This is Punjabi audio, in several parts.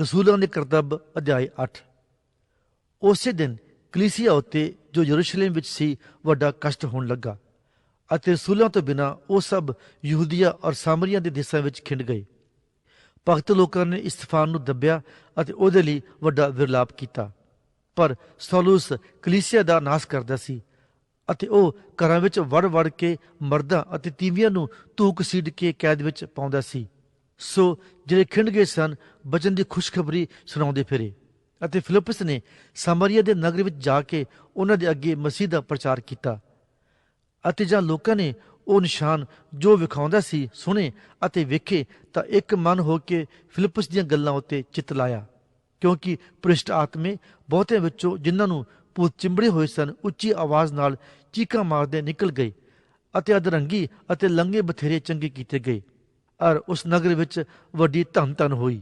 ਰਸੂਲਾਂ ਦੇ ਕਰਤੱਵ ਅਧਿਆਇ 8 ਉਸੇ ਦਿਨ ਕਲੀਸਿਆ ਉੱਤੇ ਜੋ ਯਰੂਸ਼ਲਮ ਵਿੱਚ ਸੀ, ਵੱਡਾ ਕਸ਼ਟ ਹੋਣ ਲੱਗਾ ਅਤੇ ਰਸੂਲਾਂ ਤੋਂ ਬਿਨਾ ਉਹ ਸਭ ਯਹੂਦੀਆ ਔਰ ਸਾਮਰੀਆ ਦੇ ਦੇਸ਼ਾਂ ਵਿੱਚ ਖਿੰਡ ਗਏ। ਭਗਤ ਲੋਕਾਂ ਨੇ ਇਸਤਫਾਨ ਨੂੰ ਦੱਬਿਆ ਅਤੇ ਉਹਦੇ ਲਈ ਵੱਡਾ ਵਿਰਲਾਪ ਕੀਤਾ। ਪਰ ਸੌਲੂਸ ਕਲੀਸਿਆ ਦਾ ਨਾਸ ਕਰਦਾ ਸੀ ਅਤੇ ਉਹ ਘਰਾਂ ਵਿੱਚ ਵੜ-ਵੜ ਕੇ ਮਰਦਾਂ ਅਤੇ ਤੀਵੀਆਂ ਨੂੰ ਧੂਕ ਸੀੜ ਕੇ ਕੈਦ ਵਿੱਚ ਪਾਉਂਦਾ ਸੀ। ਸੋ ਜਿਹੜੇ ਖਿੰਡ ਗਏ ਸਨ, ਬਚਨ ਦੀ ਖੁਸ਼ਖਬਰੀ ਸੁਣਾਉਂਦੇ ਫਿਰੇ। ਅਤੇ ਫਿਲਿਪਸ ਨੇ ਸਾਮਰੀਆ ਦੇ ਨਗਰ ਵਿੱਚ ਜਾ ਕੇ ਉਹਨਾਂ ਦੇ ਅੱਗੇ ਮਸੀਹ ਦਾ ਪ੍ਰਚਾਰ ਕੀਤਾ। ਅਤੇ ਜਾਂ ਲੋਕਾਂ ਨੇ ਉਹ ਨਿਸ਼ਾਨ ਜੋ ਵਿਖਾਉਂਦਾ ਸੀ ਸੁਣੇ ਅਤੇ ਵੇਖੇ ਤਾਂ ਇੱਕ ਮਨ ਹੋ ਕੇ ਫਿਲਿਪਸ ਦੀਆਂ ਗੱਲਾਂ ਉੱਤੇ ਚਿੱਤ ਲਾਇਆ। ਕਿਉਂਕਿ ਭ੍ਰਿਸ਼ਟ ਆਤਮੇ ਬਹੁਤਿਆਂ ਵਿੱਚੋਂ ਜਿਨ੍ਹਾਂ ਨੂੰ ਭੂਤ ਚਿੰਬੜੇ ਹੋਏ ਸਨ, ਉੱਚੀ ਆਵਾਜ਼ ਨਾਲ ਚੀਕਾਂ ਮਾਰਦੇ ਨਿਕਲ ਗਏ ਅਤੇ ਅਧਰੰਗੀ ਅਤੇ ਲੰਗੇ ਬਥੇਰੇ ਚੰਗੇ ਕੀਤੇ ਗਏ। ਔਰ ਉਸ ਨਗਰ ਵਿੱਚ ਵੱਡੀ ਧਨ ਧਨ ਹੋਈ।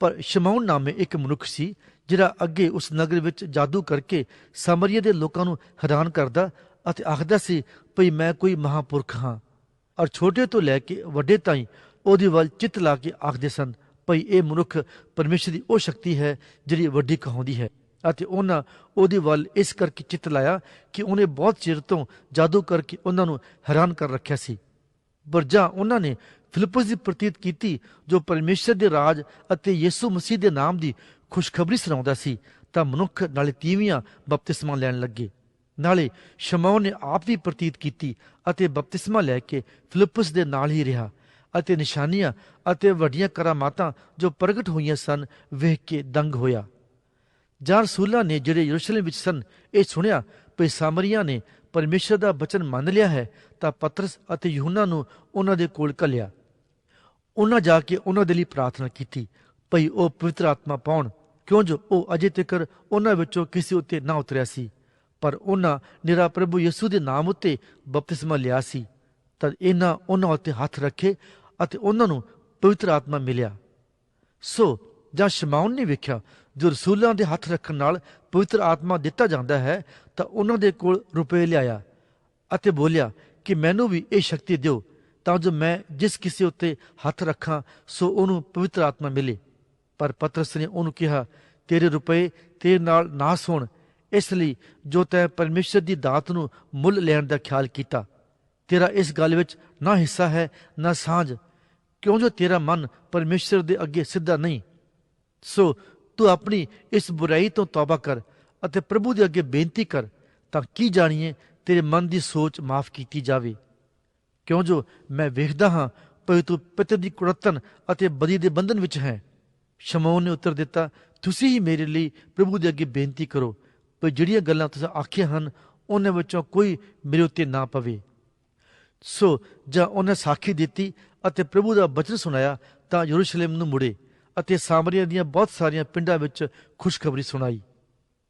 ਪਰ ਸ਼ਮੌਨ ਨਾਮੇ ਇੱਕ ਮਨੁੱਖ ਸੀ, ਜਿਹੜਾ ਅੱਗੇ ਉਸ ਨਗਰ ਵਿੱਚ ਜਾਦੂ ਕਰਕੇ ਸਮਰੀਆ ਦੇ ਲੋਕਾਂ ਨੂੰ ਹੈਰਾਨ ਕਰਦਾ ਅਤੇ ਆਖਦਾ ਸੀ, ਭਈ ਮੈਂ ਕੋਈ ਮਹਾਪੁਰਖ ਹਾਂ। ਔਰ ਛੋਟੇ ਤੋਂ ਲੈ ਕੇ ਵੱਡੇ ਤਾਈਂ ਉਹਦੀ ਵੱਲ ਚਿੱਤ ਲਾ ਕੇ ਆਖਦੇ ਸਨ, ਭਈ ਇਹ ਮਨੁੱਖ ਪਰਮੇਸ਼ਰ ਦੀ ਉਹ ਸ਼ਕਤੀ ਹੈ ਜਿਹੜੀ ਵੱਡੀ ਕਹਾਉਂਦੀ ਹੈ। ਅਤੇ ਉਹਨਾਂ ਉਹਦੇ ਵੱਲ ਇਸ ਕਰਕੇ ਚਿੱਤ ਲਾਇਆ ਕਿ ਉਹਨੇ ਬਹੁਤ ਚਿਰ ਤੋਂ ਜਾਦੂ ਕਰਕੇ ਉਹਨਾਂ ਨੂੰ ਹੈਰਾਨ ਕਰ ਰੱਖਿਆ ਸੀ। ਪਰ ਜਾਂ ਉਹਨਾਂ ਨੇ ਫਿਲਿਪਸ ਦੀ ਪ੍ਰਤੀਤ ਕੀਤੀ, ਜੋ ਪਰਮੇਸ਼ਰ ਦੇ ਰਾਜ ਅਤੇ ਯਿਸੂ ਮਸੀਹ ਦੇ ਨਾਮ ਦੀ ਖੁਸ਼ਖਬਰੀ ਸੁਣਾਉਂਦਾ ਸੀ, ਤਾਂ ਮਨੁੱਖ ਨਾਲੇ ਤੀਵੀਆਂ ਬਪਤਿਸਮਾ ਲੈਣ ਲੱਗੇ। ਨਾਲੇ ਸ਼ਮੌਨ ਨੇ ਆਪ ਵੀ ਪ੍ਰਤੀਤ ਕੀਤੀ ਅਤੇ ਬਪਤਿਸਮਾ ਲੈ ਕੇ ਫਿਲਿਪਸ ਦੇ ਨਾਲ ਹੀ ਰਿਹਾ ਅਤੇ ਨਿਸ਼ਾਨੀਆਂ ਅਤੇ ਵੱਡੀਆਂ ਕਰਾਮਾਤਾਂ ਜੋ ਪ੍ਰਗਟ ਹੋਈਆਂ ਸਨ ਵੇਖ ਕੇ ਦੰਗ ਹੋਇਆ। ਜਾਂ ਰਸੂਲਾਂ ਨੇ ਜਿਹੜੇ ਯਰੂਸ਼ਲਮ ਵਿੱਚ ਸਨ, ਇਹ ਸੁਣਿਆ ਕਿ ਸਾਮਰੀਆਂ ਨੇ ਪਰਮੇਸ਼ਰ ਦਾ ਬਚਨ ਮੰਨ ਲਿਆ ਹੈ, ਤਾਂ ਪਤਰਸ ਅਤੇ ਯਹੂਨਾ ਨੂੰ ਉਹਨਾਂ ਦੇ ਕੋਲ ਘੱਲਿਆ। ਉਹਨਾਂ ਜਾ ਕੇ ਉਹਨਾਂ ਦੇ ਲਈ ਪ੍ਰਾਰਥਨਾ ਕੀਤੀ, ਭਈ ਉਹ ਪਵਿੱਤਰ ਆਤਮਾ ਪਾਉਣ, ਕਿਉਂ ਜੋ ਉਹ ਅਜੇ ਤੱਕ ਉਹਨਾਂ ਵਿੱਚੋਂ ਕਿਸੇ ਉੱਤੇ ਨਾ ਉਤਰਿਆ ਸੀ, ਪਰ ਉਹਨਾਂ ਨਿਰਾ ਪ੍ਰਭੂ ਯਿਸੂ ਦੇ ਨਾਮ ਉੱਤੇ ਬਪਤਿਸਮਾ ਲਿਆ ਸੀ ਤਦ ਇਹਨਾਂ ਉਹਨਾਂ ਉੱਤੇ ਹੱਥ ਰੱਖੇ ਅਤੇ ਉਹਨਾਂ ਨੂੰ ਪਵਿੱਤਰ ਆਤਮਾ ਮਿਲਿਆ। ਸੋ ਜਾਂ ਸ਼ਮਾਉਨ ਨੇ ਵੇਖਿਆ, ਜੋ ਰਸੂਲਾਂ ਦੇ ਹੱਥ ਰੱਖਣ ਨਾਲ ਪਵਿੱਤਰ ਆਤਮਾ ਦਿੱਤਾ ਜਾਂਦਾ ਹੈ, ਤਾਂ ਉਹਨਾਂ ਦੇ ਕੋਲ ਰੁਪਏ ਲਿਆਇਆ ਅਤੇ ਬੋਲਿਆ ਕਿ ਮੈਨੂੰ ਵੀ ਇਹ ਸ਼ਕਤੀ ਦਿਓ ਤਾਂ ਜੋ ਮੈਂ ਜਿਸ ਕਿਸੇ ਉੱਤੇ ਹੱਥ ਰੱਖਾਂ, ਸੋ ਉਹਨੂੰ ਪਵਿੱਤਰ ਆਤਮਾ ਮਿਲੇ। ਪਰ ਪਤਰਸ ਨੇ ਉਹਨੂੰ ਕਿਹਾ, ਤੇਰੇ ਰੁਪਏ ਤੇਰੇ ਨਾਲ ਨਾਸ ਹੋਣ ਇਸ ਲਈ ਜੋ ਤੈ ਪਰਮੇਸ਼ਰ ਦੀ ਦਾਤ ਨੂੰ ਮੁੱਲ ਲੈਣ ਦਾ ਖਿਆਲ ਕੀਤਾ, ਤੇਰਾ ਇਸ ਗੱਲ ਵਿੱਚ ਨਾ ਹਿੱਸਾ ਹੈ, ਨਾ ਸਾਂਝ। ਕਿਉਂ ਜੋ ਤੇਰਾ ਮਨ ਪਰਮੇਸ਼ਰ ਦੇ ਅੱਗੇ ਸਿੱਧਾ ਨਹੀਂ, ਸੋ ਤੂੰ ਆਪਣੀ ਇਸ ਬੁਰਾਈ ਤੋਂ ਤੌਬਾ ਕਰ ਅਤੇ ਪ੍ਰਭੂ ਦੇ ਅੱਗੇ ਬੇਨਤੀ ਕਰ, ਤਾਂ ਕੀ ਜਾਣੀਏ ਤੇਰੇ ਮਨ ਦੀ ਸੋਚ ਮਾਫ ਕੀਤੀ ਜਾਵੇ। ਕਿਉਂ ਜੋ ਮੈਂ ਵੇਖਦਾ ਹਾਂ ਭਈ ਤੂੰ ਪਿਤਰ ਦੀ ਕੁੜਤਨ ਅਤੇ ਬਦੀ ਦੇ ਬੰਧਨ ਵਿੱਚ ਹੈ। ਸ਼ਮੌਨ ਨੇ ਉੱਤਰ ਦਿੱਤਾ, ਤੁਸੀਂ ਹੀ ਮੇਰੇ ਲਈ ਪ੍ਰਭੂ ਦੇ ਅੱਗੇ ਬੇਨਤੀ ਕਰੋ ਭਈ ਜਿਹੜੀਆਂ ਗੱਲਾਂ ਤੁਸੀਂ ਆਖੀਆਂ ਹਨ, ਉਹਨਾਂ ਵਿੱਚੋਂ ਕੋਈ ਮੇਰੇ ਉੱਤੇ ਨਾ ਪਵੇ। ਸੋ ਜਾਂ ਉਹਨੇ ਸਾਖੀ ਦਿੱਤੀ ਅਤੇ ਪ੍ਰਭੂ ਦਾ ਬਚਨ ਸੁਣਾਇਆ, ਤਾਂ ਯਰੂਸ਼ਲਮ ਨੂੰ ਮੁੜੇ ਅਤੇ ਸਾਮਰੀਆ ਦੀਆਂ ਬਹੁਤ ਸਾਰੀਆਂ ਪਿੰਡਾਂ ਵਿੱਚ ਖੁਸ਼ਖਬਰੀ ਸੁਣਾਈ।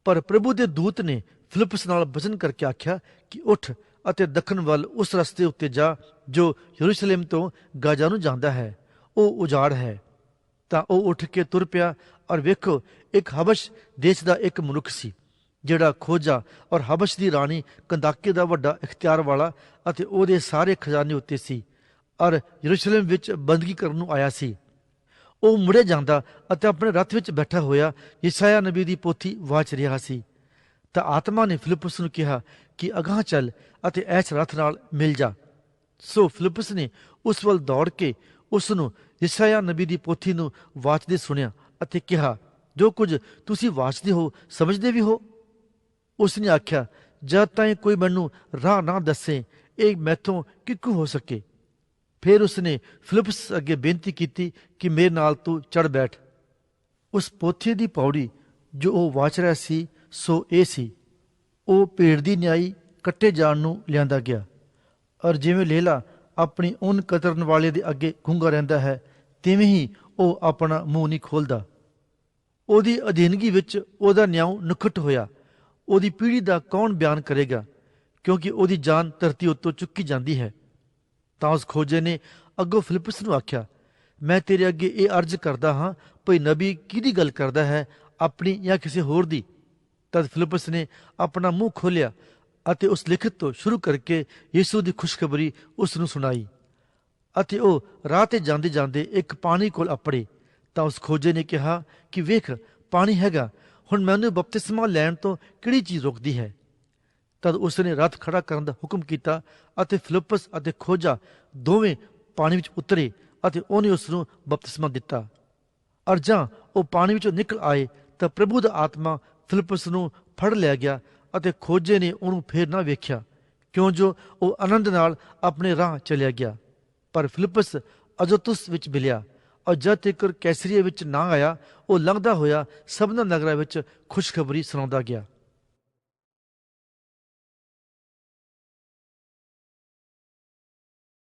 ਪਰ ਪ੍ਰਭੂ ਦੇ ਦੂਤ ਨੇ ਫਿਲਿਪਸ ਨਾਲ ਬਚਨ ਕਰਕੇ ਆਖਿਆ ਕਿ ਉੱਠ ਅਤੇ ਦੱਖਣ ਵੱਲ ਉਸ ਰਸਤੇ ਉੱਤੇ ਜਾ ਜੋ ਯਰੂਸ਼ਲਮ ਤੋਂ ਗਾਜ਼ਾ ਨੂੰ ਜਾਂਦਾ ਹੈ, ਉਹ ਉਜਾੜ ਹੈ। ਤਾਂ ਉਹ ਉੱਠ ਕੇ ਤੁਰ ਪਿਆ ਔਰ ਵੇਖੋ, ਇੱਕ ਹਬਸ਼ ਦੇਸ਼ ਦਾ ਇੱਕ ਮਨੁੱਖ ਸੀ, ਜਿਹੜਾ ਖੋਜਾ ਔਰ ਹਬਸ਼ ਦੀ ਰਾਣੀ ਕੰਦਾਕੇ ਦਾ ਵੱਡਾ ਇਖਤਿਆਰ ਵਾਲਾ ਅਤੇ ਉਹਦੇ ਸਾਰੇ ਖਜ਼ਾਨੇ ਉੱਤੇ ਸੀ ਔਰ ਯਰੂਸ਼ਲਮ ਵਿੱਚ ਬੰਦਗੀ ਕਰਨ ਨੂੰ ਆਇਆ ਸੀ। ਉਹ ਮੁੜੇ ਜਾਂਦਾ ਅਤੇ ਆਪਣੇ ਰੱਥ ਵਿੱਚ ਬੈਠਾ ਹੋਇਆ ਯਸਾਇਆ ਨਬੀ ਦੀ ਪੋਥੀ ਵਾਚ ਰਿਹਾ ਸੀ। ਤਾਂ ਆਤਮਾ ਨੇ ਫਿਲਿਪਸ ਨੂੰ ਕਿਹਾ ਕਿ ਅਗਾਹ ਚੱਲ ਅਤੇ ਐਸ ਰੱਥ ਨਾਲ ਮਿਲ ਜਾ। ਸੋ ਫਿਲਿਪਸ ਨੇ ਉਸ ਵੱਲ ਦੌੜ ਕੇ ਉਸ ਨੂੰ ਯਸਾਇਆ ਨਬੀ ਦੀ ਪੋਥੀ ਨੂੰ ਵਾਚਦੇ ਸੁਣਿਆ ਅਤੇ ਕਿਹਾ, ਜੋ ਕੁਝ ਤੁਸੀਂ ਵਾਚਦੇ ਹੋ, ਸਮਝਦੇ ਵੀ ਹੋ? ਉਸ ਨੇ ਆਖਿਆ, ਜਦ ਤਾਈਂ ਕੋਈ ਮੈਨੂੰ ਰਾਹ ਨਾ ਦੱਸੇ, ਇਹ ਮੈਥੋਂ ਕਿੱਕੂ ਹੋ ਸਕੇ? ਫਿਰ ਉਸਨੇ ਫਿਲਿਪਸ ਅੱਗੇ ਬੇਨਤੀ ਕੀਤੀ ਕਿ ਮੇਰੇ ਨਾਲ ਤੂੰ ਚੜ ਬੈਠ। ਉਸ ਪੋਥੀ ਦੀ ਪੌੜੀ ਜੋ ਉਹ ਵਾਚ ਰਿਹਾ ਸੀ ਸੋ ਇਹ ਸੀ। ਉਹ ਭੇਡ ਦੀ ਨਿਆਈ ਕੱਟੇ ਜਾਣ ਨੂੰ ਲਿਆਂਦਾ ਗਿਆ। ਔਰ ਜਿਵੇਂ ਲੇਲਾ ਆਪਣੀ ਉਨ ਕਤਰਨ ਵਾਲੇ ਦੇ ਅੱਗੇ ਘੁੰਗਾ ਰਹਿੰਦਾ ਹੈ, ਤਿਵੇਂ ਹੀ ਉਹ ਆਪਣਾ ਮੂੰਹ ਨਹੀਂ ਖੋਲਦਾ। ਉਹਦੀ ਅਧੀਨਗੀ ਵਿੱਚ ਉਹਦਾ ਨਿਆਂ ਨੁਕਟ ਹੋਇਆ। ਉਹਦੀ ਪੀੜ੍ਹੀ ਦਾ ਕੌਣ ਬਿਆਨ ਕਰੇਗਾ? ਕਿਉਂਕਿ ਉਹਦੀ ਜਾਨ ਧਰਤੀ ਉੱਤੋਂ ਚੁੱਕੀ ਜਾਂਦੀ ਹੈ। ਤਾਂ ਉਸ ਖੋਜੇ ਨੇ ਅੱਗੋਂ ਫਿਲਿਪਸ ਨੂੰ ਆਖਿਆ, ਮੈਂ ਤੇਰੇ ਅੱਗੇ ਇਹ ਅਰਜ਼ ਕਰਦਾ ਹਾਂ, ਭਈ ਨਬੀ ਕਿਹਦੀ ਗੱਲ ਕਰਦਾ ਹੈ, ਆਪਣੀ ਜਾਂ ਕਿਸੇ ਹੋਰ ਦੀ? ਤਦ ਫਿਲਿਪਸ ਨੇ ਆਪਣਾ ਮੂੰਹ ਖੋਲ੍ਹਿਆ ਅਤੇ ਉਸ ਲਿਖਤ ਤੋਂ ਸ਼ੁਰੂ ਕਰਕੇ ਯਿਸੂ ਦੀ ਖੁਸ਼ਖਬਰੀ ਉਸ ਨੂੰ ਸੁਣਾਈ ਅਤੇ ਉਹ ਰਾਹ ਤੇ ਜਾਂਦੇ ਜਾਂਦੇ ਇੱਕ ਪਾਣੀ ਕੋਲ ਅਪੜੇ ਤਾਂ ਉਸ ਖੋਜੇ ਨੇ ਕਿਹਾ ਕਿ ਵੇਖ, ਪਾਣੀ ਹੈਗਾ, ਹੁਣ ਮੈਨੂੰ ਬਪਤਿਸਮਾ ਲੈਣ ਤੋਂ ਕਿਹੜੀ ਚੀਜ਼ ਰੋਕਦੀ ਹੈ? ਤਦ ਉਸ ਨੇ ਰੱਥ ਖੜਾ ਕਰਨ ਦਾ ਹੁਕਮ ਕੀਤਾ ਅਤੇ ਫਿਲਿੱਪਸ ਅਤੇ ਖੋਜਾ ਦੋਵੇਂ ਪਾਣੀ ਵਿੱਚ ਉਤਰੇ ਅਤੇ ਉਹਨੇ ਉਸ ਨੂੰ ਬਪਤਿਸਮਾ ਦਿੱਤਾ। ਅਰ ਜਾਂ ਉਹ ਪਾਣੀ ਵਿੱਚੋਂ ਨਿਕਲ ਆਏ ਤਾਂ ਪ੍ਰਭੂ ਦਾ ਆਤਮਾ ਫਿਲਿਪਸ ਨੂੰ ਫੜ ਲਿਆ ਗਿਆ ਅਤੇ ਖੋਜੇ ਨੇ ਉਹਨੂੰ ਫੇਰ ਨਾ ਵੇਖਿਆ, ਕਿਉਂ ਜੋ ਉਹ ਆਨੰਦ ਨਾਲ ਆਪਣੇ ਰਾਹ ਚਲਿਆ ਗਿਆ। ਪਰ ਫਿਲਿਪਸ ਅਜੋਤੁਸ ਵਿੱਚ ਮਿਲਿਆ ਔਰ ਜਦ ਤੱਕ ਕੈਸਰੀਆ ਵਿੱਚ ਨਾ ਆਇਆ, ਉਹ ਲੰਘਦਾ ਹੋਇਆ ਸਭਨਾ ਨਗਰਾਂ ਵਿੱਚ ਖੁਸ਼ਖਬਰੀ ਸੁਣਾਉਂਦਾ ਗਿਆ।